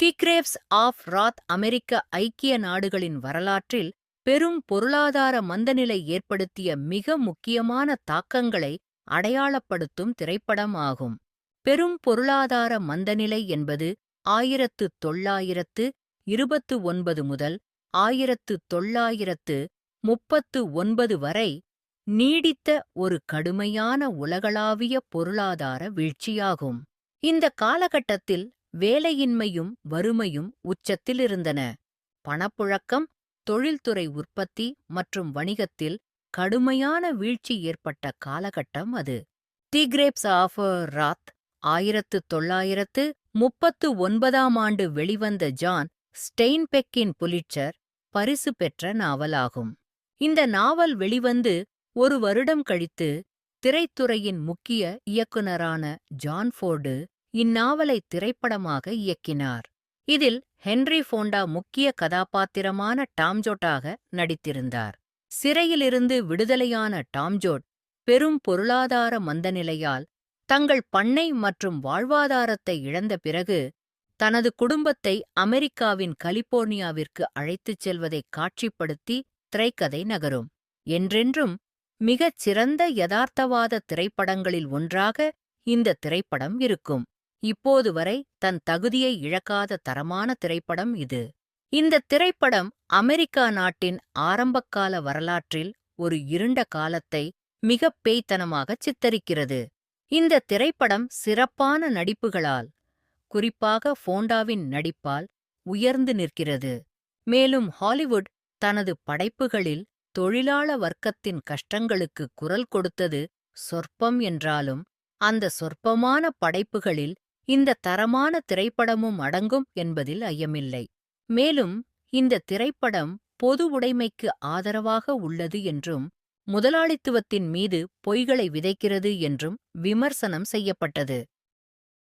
திக்ரேவ்ஸ் of ராத் அமெரிக்க ஐக்கிய நாடுகளின் வரலாற்றில் பெரும் பொருளாதார மந்தநிலை ஏற்படுத்திய மிக முக்கியமான தாக்கங்களை அடையாளப்படுத்தும் திரைப்படம் ஆகும். பெரும் பொருளாதார மந்தநிலை என்பது ஆயிரத்து தொள்ளாயிரத்து இருபத்து ஒன்பது முதல் ஆயிரத்து தொள்ளாயிரத்து முப்பத்து ஒன்பது வரை நீடித்த ஒரு கடுமையான உலகளாவிய பொருளாதார வீழ்ச்சியாகும். இந்த காலகட்டத்தில் வேலையின்மையும் வறுமையும் உச்சத்தில் இருந்தன. பணப்புழக்கம் தொழில்துறை உற்பத்தி மற்றும் வணிகத்தில் கடுமையான வீழ்ச்சி ஏற்பட்ட காலகட்டம் அது. தி கிரேப்ஸ் ஆஃப் ராத் ஆயிரத்து தொள்ளாயிரத்து முப்பத்து ஒன்பதாம் ஆண்டு வெளிவந்த ஜான் ஸ்டெயின்பெக்கின் புலிட்சர் பரிசு பெற்ற நாவலாகும். இந்த நாவல் வெளிவந்து ஒரு வருடம் கழித்து திரைத்துறையின் முக்கிய இயக்குனரான ஜான் ஃபோர்டு இந்நாவலை திரைப்படமாக இயக்கினார். இதில் ஹென்றி ஃபோண்டா முக்கிய கதாபாத்திரமான டாம்ஜோட்டாக நடித்திருந்தார். சிறையிலிருந்து விடுதலையான டாம்ஜோட் பெரும் பொருளாதார மந்தநிலையால் தங்கள் பண்ணை மற்றும் வாழ்வாதாரத்தை இழந்த பிறகு தனது குடும்பத்தை அமெரிக்காவின் கலிபோர்னியாவிற்கு அழைத்துச் செல்வதை காட்சிப்படுத்தி திரைக்கதை நகரும். என்றென்றும் மிகச் சிறந்த யதார்த்தவாத திரைப்படங்களில் ஒன்றாக இந்த திரைப்படம் இருக்கும். இப்போது வரை தன் தகுதியை இழக்காத தரமான திரைப்படம் இது. இந்த திரைப்படம் அமெரிக்கா நாட்டின் ஆரம்பகால வரலாற்றில் ஒரு இருண்ட காலத்தை மிகப் பேய்த்தனமாகச் சித்தரிக்கிறது. இந்த திரைப்படம் சிறப்பான நடிப்புகளால் குறிப்பாக ஃபோண்டாவின் நடிப்பால் உயர்ந்து நிற்கிறது. மேலும் ஹாலிவுட் தனது படைப்புகளில் தொழிலாள வர்க்கத்தின் கஷ்டங்களுக்கு குரல் கொடுத்தது சொற்பம் என்றாலும் அந்த சொற்பமான படைப்புகளில் இந்த தரமான திரைப்படமும் அடங்கும் என்பதில் ஐயமில்லை. மேலும் இந்த திரைப்படம் பொது உடைமைக்கு ஆதரவாக உள்ளது என்றும் முதலாளித்துவத்தின் மீது பொய்களை விதைக்கிறது என்றும் விமர்சனம் செய்யப்பட்டது.